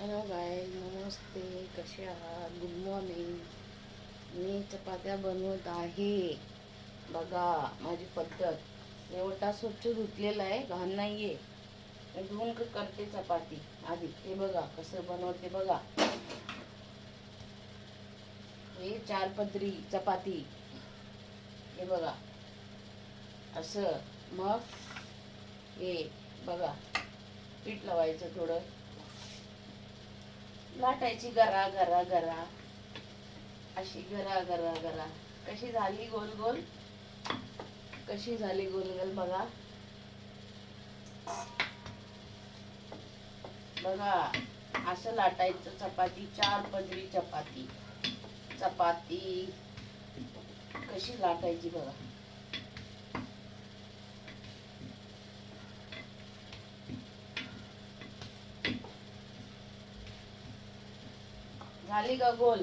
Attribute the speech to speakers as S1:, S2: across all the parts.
S1: Hello bye नमस्ते कसे आहात? Good morning मी चपात्या बनवत आहे. बघा माझी पद्धत. एवढा स्वच्छ धुतलेला आहे घाण नाही आहे धुवून करते चपाती. आधी हे बघा कसं बनवते बघा. हे चार पदरी चपाती. हे बघा. असं मग हे बघा. पीठ लावायचं थोडं. लाटायची गरा गरा गरा. अशी गरा गरा गरा. कशी झाली गोल गोल? कशी झाली गोल गोल? बघा. बघा असं लाटायचं चपाती चार पदरी चपाती. चपाती. कशी लाटायची बघा. झाली का गोल?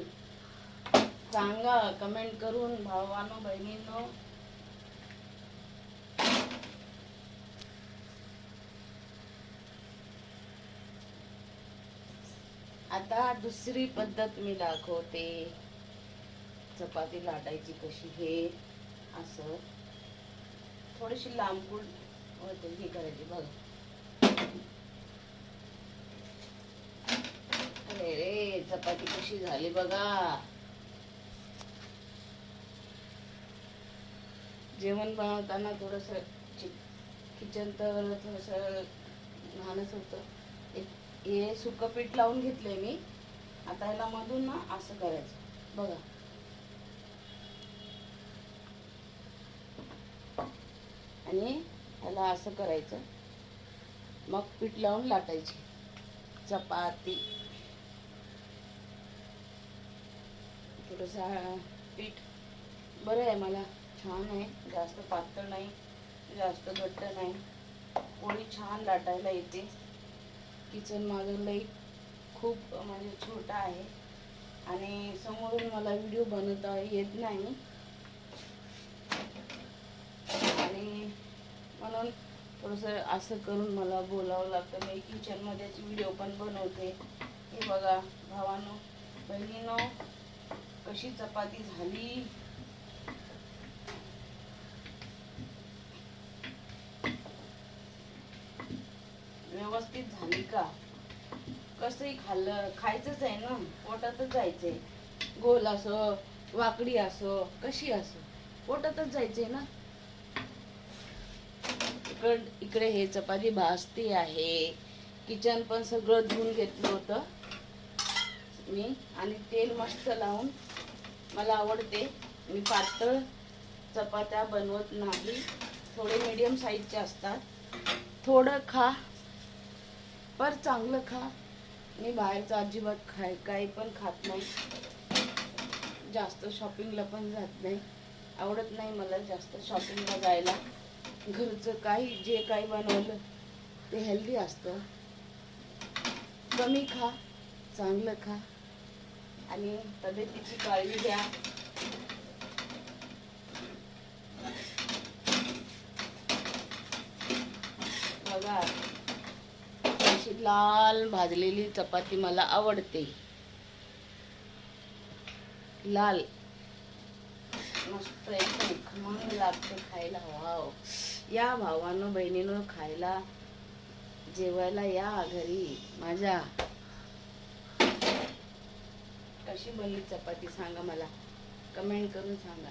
S1: सांगा कमेंट करून भावानो बहिणींनो. आता दुसरी पद्धत मी दाखवते. चपाती लाटायची कशी हे असं. थोडीशी लांबून होते हे करायची बघा. चपाती कशी झाली बघा. जेवण बनवताना थोडस किचन तर थोडस घाणच होतं. हे- हे सुकं पीठ लावून घेतलंय मी. आता याला मधून ना असं करायचं. बघा. आणि याला असं करायचं. मग पीठ लावून लाटायची. चपाती. थोडंसं पीठ बरं आहे मला. छान आहे. जास्त पातळ नाही. जास्त घट्ट नाही. पोळी छान लाटायला येते. किचन माझं लई खूप म्हणजे छोटा आहे. आणि समोरून मला व्हिडिओ बनवता येत नाही. आणि म्हणून थोडंसं असं करून मला बोलावं लागतं. मी किचनमध्येच व्हिडिओ पण बनवते. हे बघा भावानो बहिणीनो कशी चपाती झाली? व्यवस्थित झाली का? कसंही खाल्लं खायचंच आहे ना? पोटातच जायचंय. गोल असो वाकडी असो कशी असो पोटातच जायचंय ना? इकड इकडे हे चपाती भाजती आहे. किचन पण सगळं धुवून घेतलं होतं मी. आणि तेल मस्त लावून मला आवडते. मी पातळ चपात्या बनवत नाही. थोडे मीडियम साईजचे असतात. थोडं खा पर चांगलं खा. मी बाहेरचं अजिबात खाय काही पण खात नाही. जास्त शॉपिंगला पण जात नाही. आवडत नाही मला जास्त शॉपिंगला जायला. घरचं काही जे काही बनवलं ते हेल्दी असतं. कमी खा चांगलं खा. आणि तब्येतीची काळजी घ्या. बघा अशी लाल भाजलेली चपाती मला आवडते. लाल. मस्त एकदम खमंग लागते खायला. वाव. या भावानं बहिणीनं खायला जेवायला या घरी. माझ्या कशी बनली चपाती सांगा मला. कमेंट करून सांगा.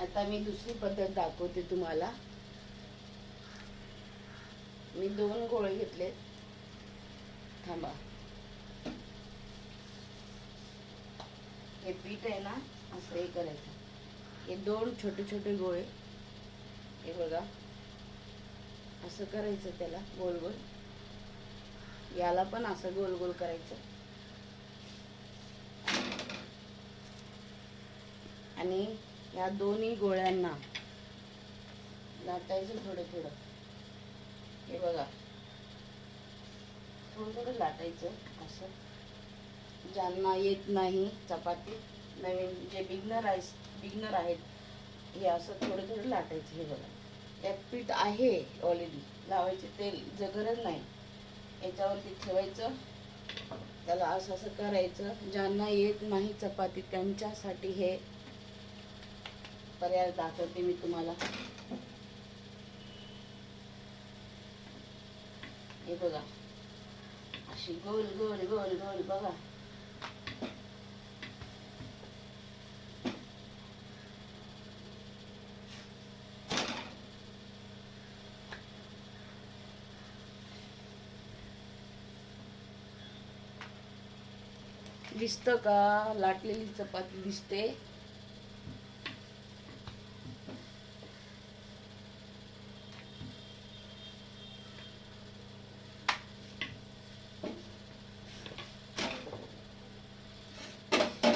S1: आता मी दुसरी पद्धत दाखवते तुम्हाला. मी दोन गोळे घेतले. थांबा. हे पीठ आहे ना असं हे करायचं. हे दोन छोटे छोटे गोळे. हे बघा. असं करायचं त्याला गोल गोल याला पण असं गोल गोल करायचं. आणि या दोन्ही गोळ्यांना लाटायचं थोडं थोडं. हे बघा. थोडं थोडं लाटायचं असं. ज्यांना येत नाही चपाती नवीन जे बिगनर आहे बिगनर आहेत हे असं थोडं थोडं लाटायचं हे बघा. यात पीठ आहे ऑलरेडी लावायचे तेल जगरच नाही. याच्यावरती ठेवायचं. त्याला असं असं करायचं. ज्यांना येत नाही चपाती त्यांच्यासाठी हे पर्याय दाखवते मी तुम्हाला. हे बघा. अशी गोल गोल गोल गोल बघा. दिसतं का? लाटलेली चपाती दिसते.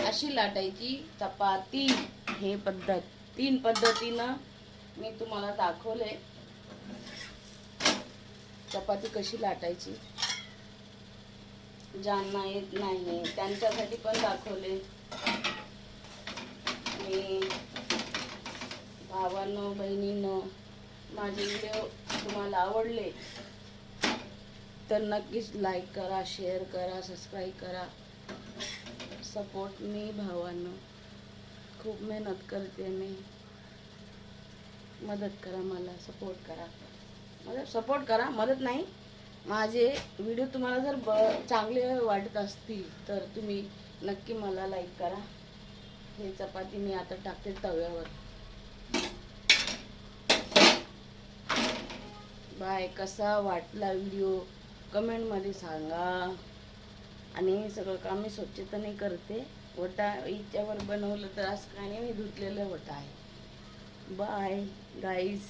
S1: अशी लाटायची चपाती. हे पद्धत. तीन पद्धतीनं मी तुम्हाला दाखवले चपाती कशी लाटायची? ज्यांना येत नाही त्यांच्यासाठी पण दाखवले. आणि भावांनो बहिणींनो माझे व्हिडिओ तुम्हाला आवडले तर नक्कीच लाईक करा शेअर करा सबस्क्राईब करा. सपोर्ट मी भावांनो. खूप मेहनत करते मी. मदत करा मला सपोर्ट करा. मदत सपोर्ट करा मदत नाही. माझे व्हिडिओ तुम्हाला जर ब चांगले वाटत असतील तर तुम्ही नक्की मला लाईक करा. हे चपाती मी आता टाकते तव्यावर. बाय कसा वाटला व्हिडिओ कमेंटमध्ये सांगा. आणि सगळं काम मी स्वच्छतेने करते. वटा हिच्यावर बनवलं तर असं काय नाही मी धुतलेलं वटा आहे. Bye guys